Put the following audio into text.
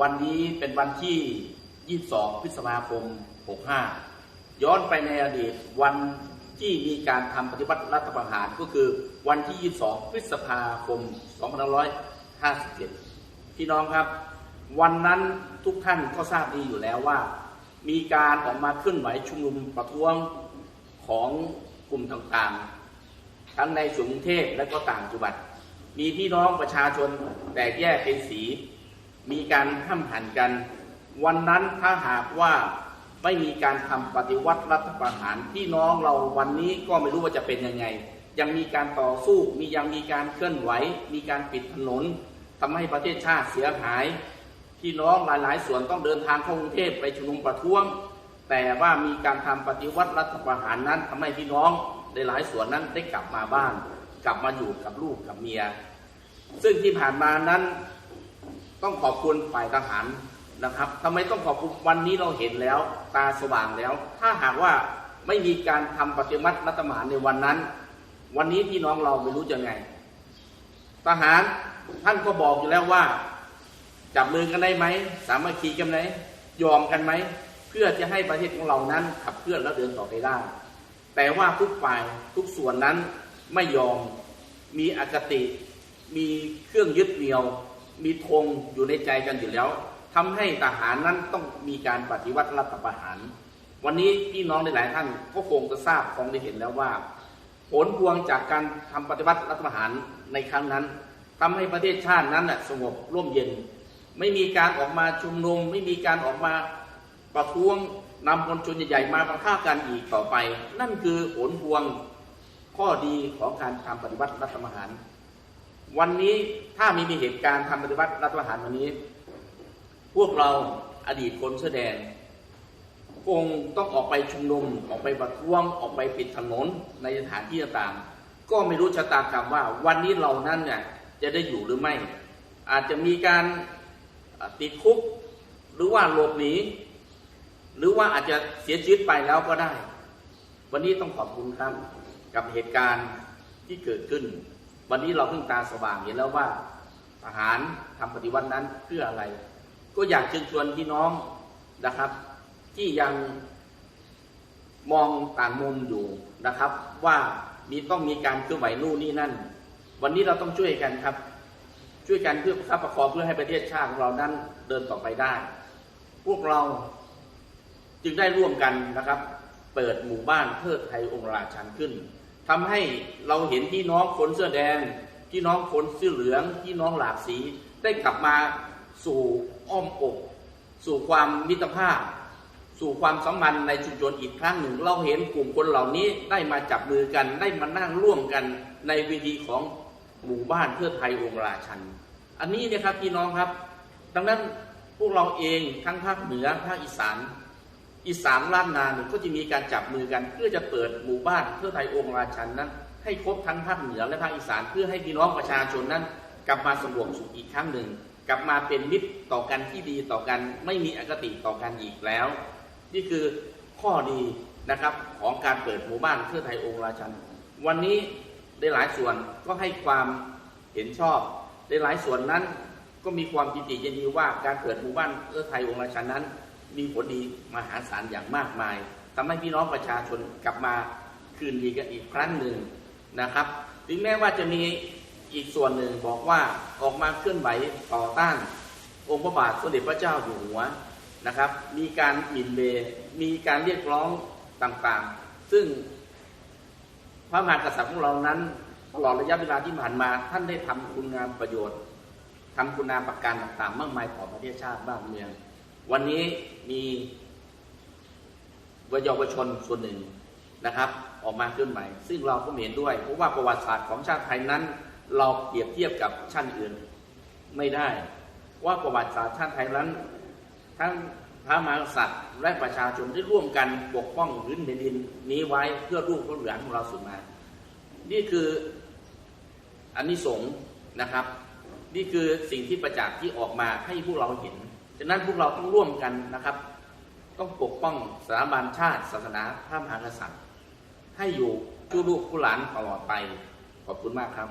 วันนี้เป็นวันที่ 22 พฤษภาคม 65 ย้อนไปในอดีตวันที่มีการทำปฏิวัติรัฐประหารก็คือวันที่ 22 พฤษภาคม 2557 พี่น้องครับ วันนั้นทุกท่านก็ทราบดีอยู่แล้วว่า มีการออกมาเคลื่อนไหวชุมนุมประท้วงของกลุ่มต่างๆ ทั้งในกรุงเทพและก็ต่างจังหวัด มีพี่น้องประชาชนแตกแยกเป็นสี มีการห้ามหันกัน วันนั้นถ้าหากว่าไม่มีการทำปฏิวัติรัฐประหารพี่น้องเราวันนี้ก็ไม่รู้ว่าจะเป็นยังไง ยังมีการต่อสู้มียังมีการเคลื่อนไหว มีการปิดถนนทำให้ประเทศชาติเสียหาย พี่น้องหลายๆ ส่วนต้องเดินทางเข้ากรุงเทพไปชุมนุมประท้วง แต่ว่ามีการทำปฏิวัติรัฐประหารนั้นทำให้พี่น้องในหลายส่วนนั้นได้กลับมาบ้าน กลับมาอยู่กับลูกกับเมีย ซึ่งที่ผ่านมานั้น ต้องขอบคุณฝ่ายทหารนะครับทำไมต้องขอบคุณวันนี้เราเห็นแล้ว ตาสว่างแล้ว ถ้าหากว่าไม่มีการทำปฏิวัติรัฐประหารในวันนั้น วันนี้พี่น้องเราไม่รู้จะไง ทหารท่านก็บอกอยู่แล้วว่า จับมือกันได้ไหม สามัคคีกันไหมยอมกันไหม เพื่อจะให้ประเทศของเรานั้นขับเคลื่อนและเดินต่อไปได้ แต่ว่าทุกฝ่ายทุกส่วนนั้นไม่ยอมมีอคติ มีเครื่องยึดเหนี่ยว มีธงอยู่ในใจกันอยู่แล้วทำให้ทหารนั้นต้องมีการปฏิวัติรัฐประหาร วันนี้พี่น้องหลายท่านก็คงจะทราบคงได้เห็นแล้วว่า ผลพวงจากการทำปฏิวัติรัฐประหารในครั้งนั้นทำให้ประเทศชาตินั้นน่ะสงบร่มเย็น ไม่มีการออกมาชุมนุม ไม่มีการออกมาประท้วงนำมวลชนใหญ่ๆมาประท่ากันอีกต่อไป นั่นคือผลพวงข้อดีของการทำปฏิวัติรัฐประหาร วันนี้ถ้ามีมีเหตุการณ์ทำปฏิวัติรัฐประหารวันนี้ พวกเราอดีตคนเสื้อแดงคงต้องออกไปชุมนุมออกไปประท้วงออกไปปิดถนนในสถานที่ต่างๆก็ไม่รู้ชะตากรรมว่า วันนี้เรานั้นเนี่ยจะได้อยู่หรือไม่ อาจจะมีการติดคุก หรือว่าหลบหนีหรือว่าอาจจะเสียชีวิตไปแล้วก็ได้ วันนี้ต้องขอบคุณครับกับเหตุการณ์ที่เกิดขึ้น วันนี้เราเพิ่งตาสว่างเห็นแล้วว่าทหารทำปฏิวัตินั้นเพื่ออะไร ก็อยากเชิญชวนพี่น้องนะครับ ที่ยังมองต่างมุมอยู่นะครับ ว่ามีต้องมีการเคลื่อนไหวนู่นนี่นั่น วันนี้เราต้องช่วยกันครับ ช่วยกันเพื่อประคับประคองเพื่อให้ประเทศชาติของเรานั้นเดินต่อไปได้ พวกเราจึงได้ร่วมกันนะครับ เปิดหมู่บ้านเทิดไทยองค์ราชันขึ้น ทำให้เราเห็นพี่น้องคนเสื้อแดง พี่น้องคนเสื้อเหลือง พี่น้องหลากสี ได้กลับมาสู่อ้อมอกสู่ความมิตรภาพ สู่ความสัมพันธ์ในชุมชนอีกครั้งหนึ่ง เราเห็นกลุ่มคนเหล่านี้ได้มาจับมือกันได้มานั่งร่วมกันในเวทีของหมู่บ้านเพื่อไทยองราชัน อันนี้นะครับพี่น้องครับ ดังนั้นพวกเราเองทั้งภาคเหนือภาคอีสาน อีสานล้านนาเนี่ยก็จะมีการจับมือกัน เพื่อจะเปิดหมู่บ้านเพื่อไทยองค์ราชันนั้น ให้ครบทั้งภาคเหนือและภาคอีสานเพื่อให้พี่น้องประชาชนนั้น กลับมาสงบสุขอีกครั้งหนึ่ง กลับมาเป็นมิตรต่อกันที่ดีต่อกัน ไม่มีอคติต่อกันอีกแล้ว นี่คือข้อดีนะครับของการเปิดหมู่บ้านเพื่อไทยองค์ราชัน วันนี้ได้หลายส่วนก็ให้ความเห็นชอบได้หลายส่วนนั้นก็มีความยินดียินดีว่าการเปิดหมู่บ้านเพื่อไทยองค์ราชันนั้น มีผลดีมหาศาลอย่างมากมายทำให้พี่น้องประชาชนกลับมาคืนดีกันอีกครั้งหนึ่งนะครับถึงแม้ว่าจะมีอีกส่วนหนึ่งบอกว่าออกมาเคลื่อนไหวต่อต้าน องค์พระบาทสมเด็จพระเจ้าอยู่หัวนะครับ มีการหมิ่นเบมีการเรียกร้องต่างๆ ซึ่งพระมหากษัตริย์ของเรานั้นตลอดระยะเวลาที่ผ่านมาท่านได้ทำคุณงามประโยชน์ทำคุณงามประการต่างๆ มากมายต่อประเทศชาติบ้านเมือง วันนี้มีวเยาวชนส่วนหนึ่งนะครับ ออกมาเคลื่อนไหวซึ่งเราก็เห็นด้วย เพราะว่าประวัติศาสตร์ของชาติไทยนั้น เราเปรียบเทียบกับชาติอื่นไม่ได้ ว่าประวัติศาสตร์ชาติไทยนั้น ทั้งพระมหากษัตริย์และประชาชนได้ร่วมกันปกป้องพื้นแผ่นดินนี้ไว้เพื่อลูกเพื่อหลานของเราสืบมา นี่คืออันนี้สงส์นะครับ นี่คือสิ่งที่ประจักษ์ที่ออกมาให้พวกเราเห็น ฉะนั้นพวกเราต้องร่วมกันนะครับ ต้องปกป้องสถาบันชาติ ศาสนาพระมหากษัตริย์ ให้อยู่ชูลูกผู้หลานตลอดไป ขอบคุณมากครับ